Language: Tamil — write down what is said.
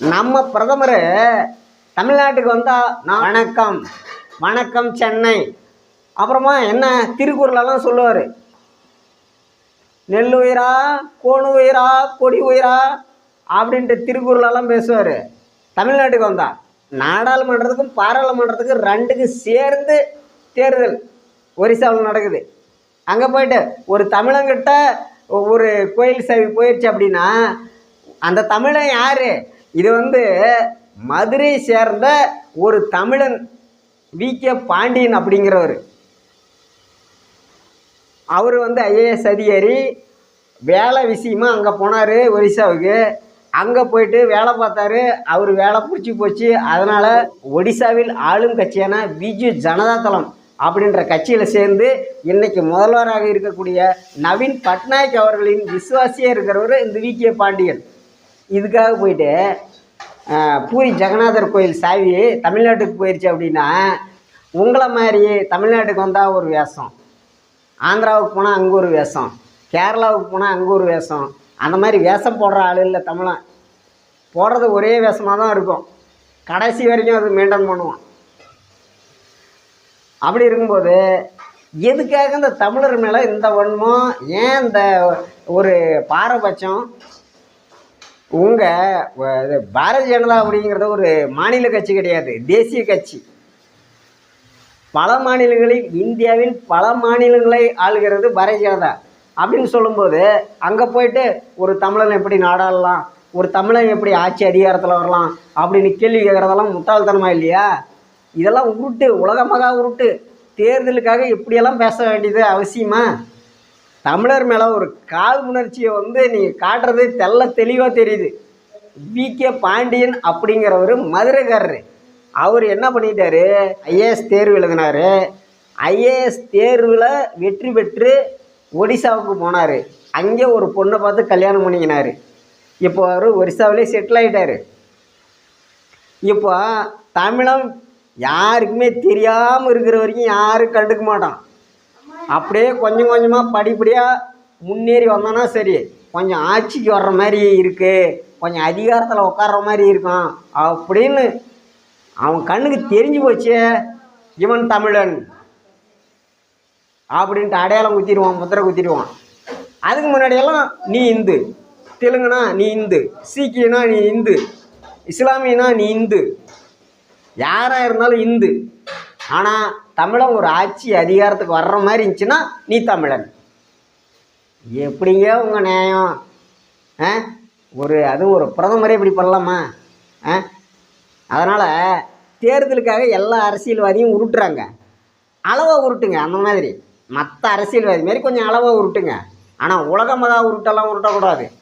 நம்ம பிரதமர் தமிழ்நாட்டுக்கு வந்தால் நான் வணக்கம். வணக்கம் சென்னை. அப்புறமா என்ன திருக்குறளெல்லாம் சொல்லுவார். நெல் உயிரா கோணு உயிரா கொடி உயிரா அப்படின்ட்டு திருக்குறளெல்லாம் பேசுவார். தமிழ்நாட்டுக்கு வந்தா நாடாளுமன்றத்துக்கும் பாராளுமன்றத்துக்கும் ரெண்டுக்கும் சேர்ந்து தேர்தல் ஒரிசாவில் நடக்குது. அங்கே போயிட்டு ஒரு தமிழங்கிட்ட ஒரு கோயில் சேவை போயிடுச்சு அப்படின்னா அந்த தமிழன் யார்? இது வந்து மதுரை சேர்ந்த ஒரு தமிழன் வி. கே. பாண்டியன் அப்படிங்கிறவர். அவர் வந்து ஐஏஎஸ் அதிகாரி. வேலை விஷயமா அங்கே போனார் ஒரிசாவுக்கு. அங்கே போயிட்டு வேலை பார்த்தாரு. அவர் வேலை பிடிச்சி போச்சு. அதனால் ஒடிசாவில் ஆளும் கட்சியான பிஜு ஜனதா தளம் அப்படின்ற கட்சியில் சேர்ந்து இன்னைக்கு முதல்வராக இருக்கக்கூடிய நவீன் பட்நாயக் அவர்களின் விசுவாசியாக இருக்கிறவர் இந்த வி. கே. பாண்டியன். இதுக்காக போயிட்டு பூரி ஜெகநாதர் கோயில் சாவி தமிழ்நாட்டுக்கு போயிடுச்சு அப்படின்னா உங்களை மாதிரி தமிழ்நாட்டுக்கு வந்தால் ஒரு வேஷம். ஆந்திராவுக்கு போனால் அங்கே ஒரு வேஷம். கேரளாவுக்கு போனால் அங்கே ஒரு வேஷம். அந்த மாதிரி வேஷம் போடுற ஆள் இல்லை தமிழன் போடுறது ஒரே வேஷமாக தான் இருக்கும். கடைசி வரைக்கும் அது மெயின்டைன் பண்ணுவான். அப்படி இருக்கும்போது எதுக்காக இந்த தமிழர் மேலே இந்த வன்மம் ஏன் இந்த ஒரு பாரபட்சம் உங்கள் பாரதிய ஜனதா அப்படிங்கிறது ஒரு மாநில கட்சி கிடையாது தேசிய கட்சி. பல மாநிலங்களில் இந்தியாவின் பல மாநிலங்களை ஆளுகிறது பாரதிய ஜனதா. அப்படின்னு சொல்லும்போது அங்கே போயிட்டு ஒரு தமிழன் எப்படி நாடாளலாம் ஒரு தமிழன் எப்படி ஆட்சி அதிகாரத்தில் வரலாம் அப்படின்னு கேள்வி கேட்குறதெல்லாம் முட்டாள்தனமாக இல்லையா? இதெல்லாம் உருட்டு உலகமாக உருட்டு. தேர்தலுக்காக இப்படியெல்லாம் பேச வேண்டியது அவசியமா? தமிழர் மேலே ஒரு கால் உணர்ச்சியை வந்து நீங்கள் காட்டுறது தெள்ள தெளிவாக தெரியுது. வி. கே. பாண்டியன் அப்படிங்கிறவர் மதுரைக்காரர். அவர் என்ன பண்ணிட்டாரு? ஐஏஎஸ் தேர்வு எழுதினார். ஐஏஎஸ் தேர்வில் வெற்றி பெற்று ஒடிசாவுக்கு போனார். அங்கே ஒரு பொண்ணை பார்த்து கல்யாணம் பண்ணிக்கினாரு. இப்போ அவர் ஒரிசாவிலே செட்டில் ஆகிட்டாரு இப்போ தமிழம் யாருக்குமே தெரியாமல் இருக்கிற வரைக்கும் யாரும் கண்டுக்க மாட்டான். அப்படியே கொஞ்சம் கொஞ்சமாக படிப்படியாக முன்னேறி வந்தோன்னா சரி. கொஞ்சம் ஆட்சிக்கு வர்ற மாதிரி இருக்குது கொஞ்சம் அதிகாரத்தில் உட்கார்ற மாதிரி இருக்கும். அப்படின்னு அவன் கண்ணுக்கு தெரிஞ்சு போச்சு இவன் தமிழன். அப்படின்ட்டு அடையாளம் குத்திடுவான் முத்திரை குத்திடுவான். அதுக்கு முன்னாடியெல்லாம் நீ இந்து. தெலுங்குனா நீ இந்து. சீக்கியனா நீ இந்து. இஸ்லாமியனா நீ இந்து. யாராக இருந்தாலும் இந்து. ஆனால் தமிழன் ஒரு ஆட்சி அதிகாரத்துக்கு வர்ற மாதிரி இருந்துச்சுன்னா நீ தமிழன். எப்படிங்க உங்கள் நியாயம்? ஆ? ஒரு அதுவும் ஒரு பிரதமரே இப்படி பண்ணலாமா? ஆ? அதனால் தேர்தலுக்காக எல்லா அரசியல்வாதியும் உருட்டுறாங்க. அளவாக உருட்டுங்க அந்த மாதிரி. மற்ற அரசியல்வாதி மாரி கொஞ்சம் அளவாக உருட்டுங்க. ஆனால் உலகமாக உருட்டெல்லாம் உருட்டக்கூடாது.